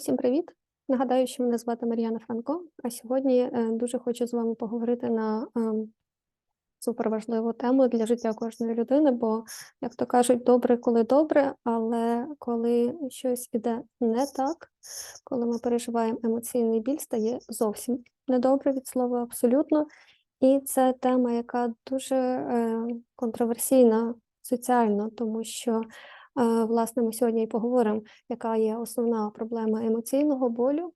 Усім привіт! Нагадаю, що мене звати Мар'яна Франко, а сьогодні е, дуже хочу з вами поговорити на ем, суперважливу тему для життя кожної людини, бо, як то кажуть, добре, коли добре, але коли щось іде не так, коли ми переживаємо емоційний біль, стає зовсім недобре від слова абсолютно. І це тема, яка дуже е, контроверсійна соціально, тому що Е, власне, ми сьогодні і поговоримо, яка є основна проблема емоційного болю,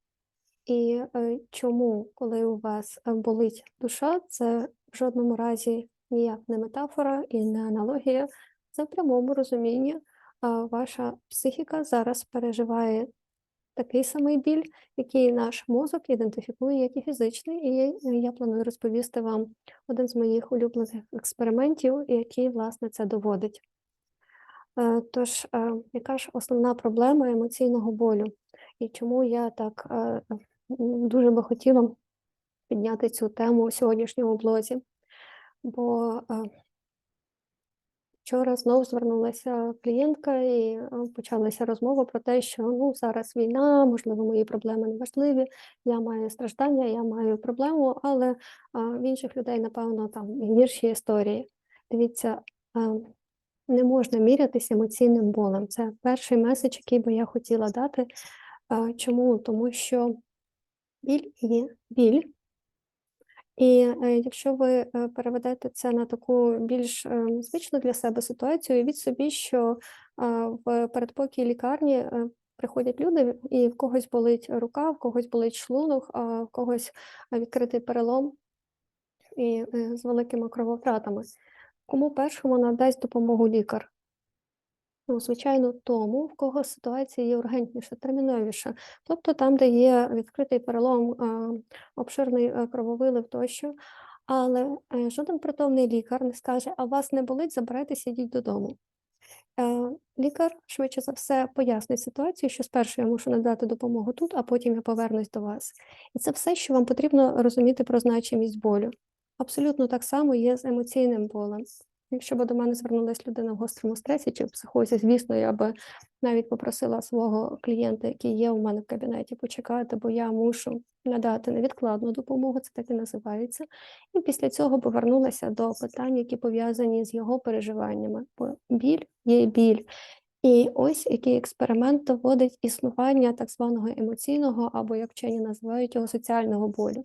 і е, чому, коли у вас е, болить душа, це в жодному разі ніяк не метафора і не аналогія, це в прямому розумінні. Ваша психіка зараз переживає такий самий біль, який наш мозок ідентифікує як і фізичний, і я планую розповісти вам один з моїх улюблених експериментів, який, власне, це доводить. Е, тож, е, яка ж основна проблема емоційного болю? І чому я так е, дуже би хотіла підняти цю тему у сьогоднішньому блозі? Бо вчора знову звернулася клієнтка і почалася розмова про те, що ну зараз війна, можливо, мої проблеми не важливі, я маю страждання, я маю проблему, але в інших людей, напевно, там гірші історії. Дивіться, не можна мірятися емоційним болем. Це перший меседж, який би я хотіла дати. Чому? Тому що біль є біль. І е, якщо ви е, переведете це на таку більш е, звичну для себе ситуацію, уявіть собі, що в передпокій лікарні приходять люди, і в когось болить рука, в когось болить шлунок, а в когось відкритий перелом і з великими крововтратами. Кому першому надасть допомогу лікар? Ну, звичайно, тому, в кого ситуація є ургентніша, терміновіша, тобто там, де є відкритий перелом, обширний е, крововилив тощо, але е, жоден притомний лікар не скаже, а вас не болить, забирайтеся, йдіть додому. Е, лікар, швидше за все, пояснить ситуацію, що спершу я мушу надати допомогу тут, а потім я повернусь до вас. І це все, що вам потрібно розуміти про значимість болю. Абсолютно так само є з емоційним болем. Якщо б до мене звернулася людина в гострому стресі чи в психозі, звісно, я би навіть попросила свого клієнта, який є у мене в кабінеті, почекати, бо я мушу надати невідкладну допомогу, це так і називається. І після цього повернулася до питань, які пов'язані з його переживаннями. Бо біль є біль. І ось який експеримент доводить існування так званого емоційного, або як вчені називають його соціального болю.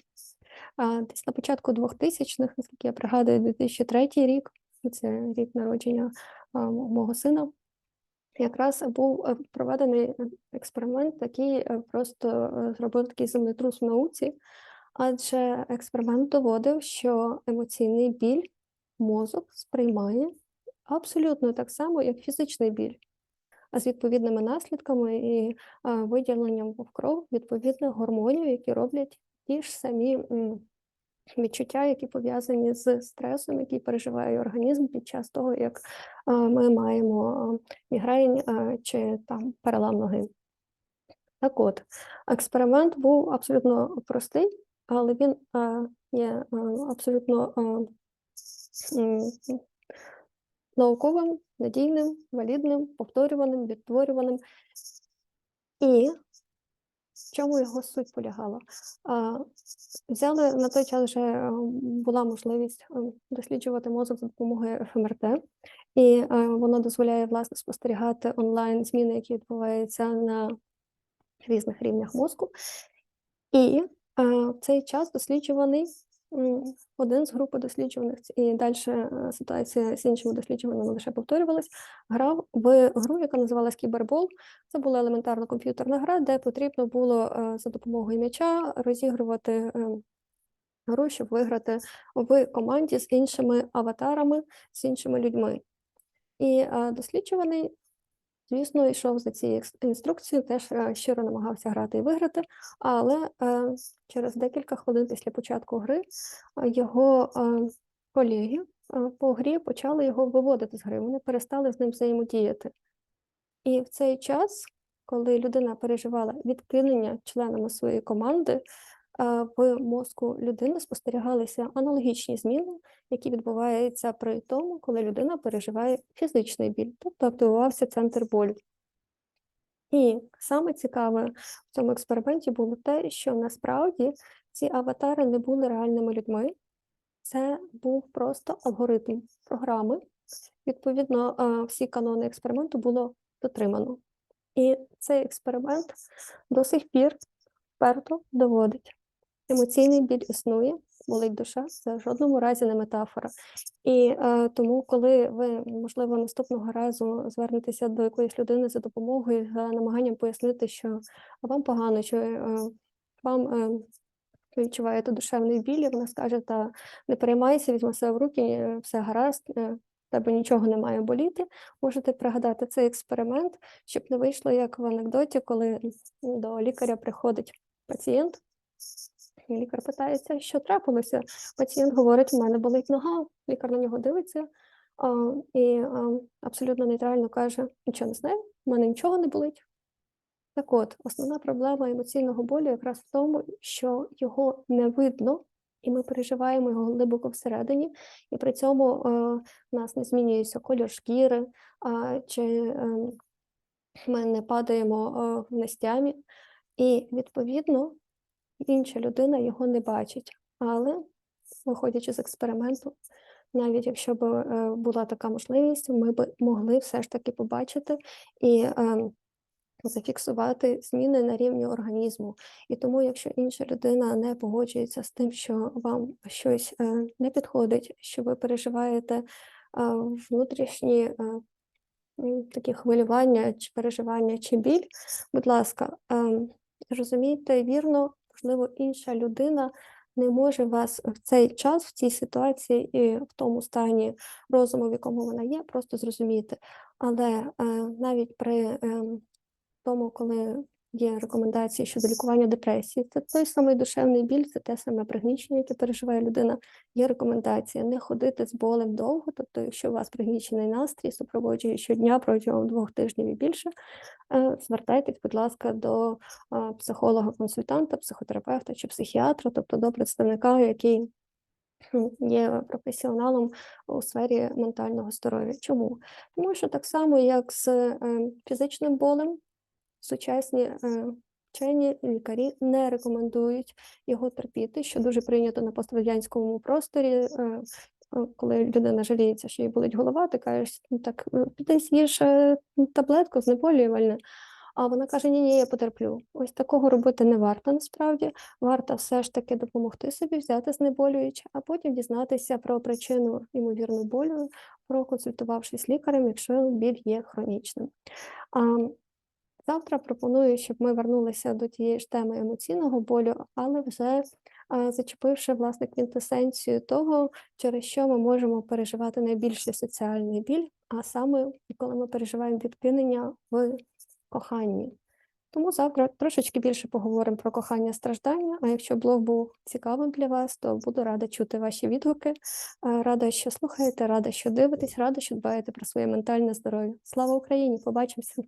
Десь на початку 2000-х, наскільки я пригадую, 2003 рік, це рік народження мого сина, якраз був е, проведений експеримент, який е, просто е, зробив такий землетрус в науці, адже експеримент доводив, що емоційний біль мозок сприймає абсолютно так само, як фізичний біль. А з відповідними наслідками і виділенням в кров відповідних гормонів, які роблять ті ж самі відчуття, які пов'язані з стресом, який переживає організм під час того, як ми маємо мігрень чи там перелам ноги. Так от, експеримент був абсолютно простий, але він є абсолютно науковим, надійним, валідним, повторюваним, відтворюваним. І в чому його суть полягала? Взяли на той час вже е, була можливість е, досліджувати мозок за допомогою ФМРТ, і е, воно дозволяє власне спостерігати онлайн зміни, які відбуваються на різних рівнях мозку. І в цей час досліджуваний один з групи досліджуваних, і далі е, ситуація з іншими досліджуваннями лише повторювалась, грав в гру, яка називалась Кібербол. Це була елементарна комп'ютерна гра, де потрібно було е, за допомогою м'яча розігрувати е, гру, щоб виграти в команді з іншими аватарами, з іншими людьми. І досліджуваний Звісно, йшов за цією інструкцією, теж е, щиро намагався грати і виграти, але е, через декілька хвилин після початку гри е, його колеги по грі почали його виводити з гри, вони перестали з ним взаємодіяти. І в цей час, коли людина переживала відкинення членами своєї команди, в мозку людини спостерігалися аналогічні зміни, які відбуваються при тому, коли людина переживає фізичний біль, тобто активувався центр болю. І саме цікаве в цьому експерименті було те, що насправді ці аватари не були реальними людьми. Це був просто алгоритм програми. Відповідно, е, всі канони експерименту було дотримано. І цей експеримент до сих пір вперто доводить. Емоційний біль існує, болить душа, це в жодному разі не метафора. І е, тому, коли ви, можливо, наступного разу звернетеся до якоїсь людини за допомогою, за намаганням пояснити, що вам погано, що е, вам е, відчуваєте душевний біль, і вона скаже, та не переймайся, візьми себе в руки, е, все гаразд, е, тебе нічого не має боліти. Можете пригадати цей експеримент, щоб не вийшло як в анекдоті, коли до лікаря приходить пацієнт, і лікар питається, що трапилося. Пацієнт говорить, у мене болить нога, лікар на нього дивиться а, і а, абсолютно нейтрально каже, нічого не знаю, у мене нічого не болить. Так от, основна проблема емоційного болю якраз в тому, що його не видно, і ми переживаємо його глибоко всередині, і при цьому е, в нас не змінюється кольор шкіри, а, чи е, ми не падаємо е, в нестямі, і відповідно інша людина його не бачить. Але, виходячи з експерименту, навіть якщо б е, була така можливість, ми б могли все ж таки побачити і е, зафіксувати зміни на рівні організму. І тому, якщо інша людина не погоджується з тим, що вам щось е, не підходить, що ви переживаєте внутрішні е, такі хвилювання чи переживання чи біль, будь ласка, ем, розумійте вірно, можливо, інша людина не може вас в цей час, в цій ситуації і в тому стані розуму, в якому вона є, просто зрозуміти. Але е, навіть при е, тому, коли є рекомендації щодо лікування депресії, це той самий душевний біль, це те саме пригнічення, яке переживає людина. Є рекомендація не ходити з болем довго, тобто, якщо у вас пригнічений настрій, супроводжує щодня протягом двох тижнів і більше, е, звертайтесь, будь ласка, до е, психолога-консультанта, психотерапевта чи психіатра, тобто до представника, який є професіоналом у сфері ментального здоров'я. Чому? Тому що так само, як з е, фізичним болем, сучасні е, вчені лікарі не рекомендують його терпіти, що дуже прийнято на пострадянському просторі. е, е, Коли людина жаліється, що їй болить голова, ти кажеш, ну так піди е, таблетку знеболювальне. А вона каже: Ні, ні, я потерплю. Ось такого робити не варто насправді. Варто все ж таки допомогти собі, взяти знеболююче, а потім дізнатися про причину ймовірну болю, проконсультувавшись лікарем, якщо біль є хронічним. Завтра пропоную, щоб ми вернулися до тієї ж теми емоційного болю, але вже зачепивши власне квінтесенцію того, через що ми можемо переживати найбільший соціальний біль, а саме коли ми переживаємо відкинення в коханні. Тому завтра трошечки більше поговоримо про кохання страждання. А якщо блог був цікавим для вас, то буду рада чути ваші відгуки. Рада, що слухаєте, рада, що дивитесь, рада, що дбаєте про своє ментальне здоров'я. Слава Україні! Побачимося!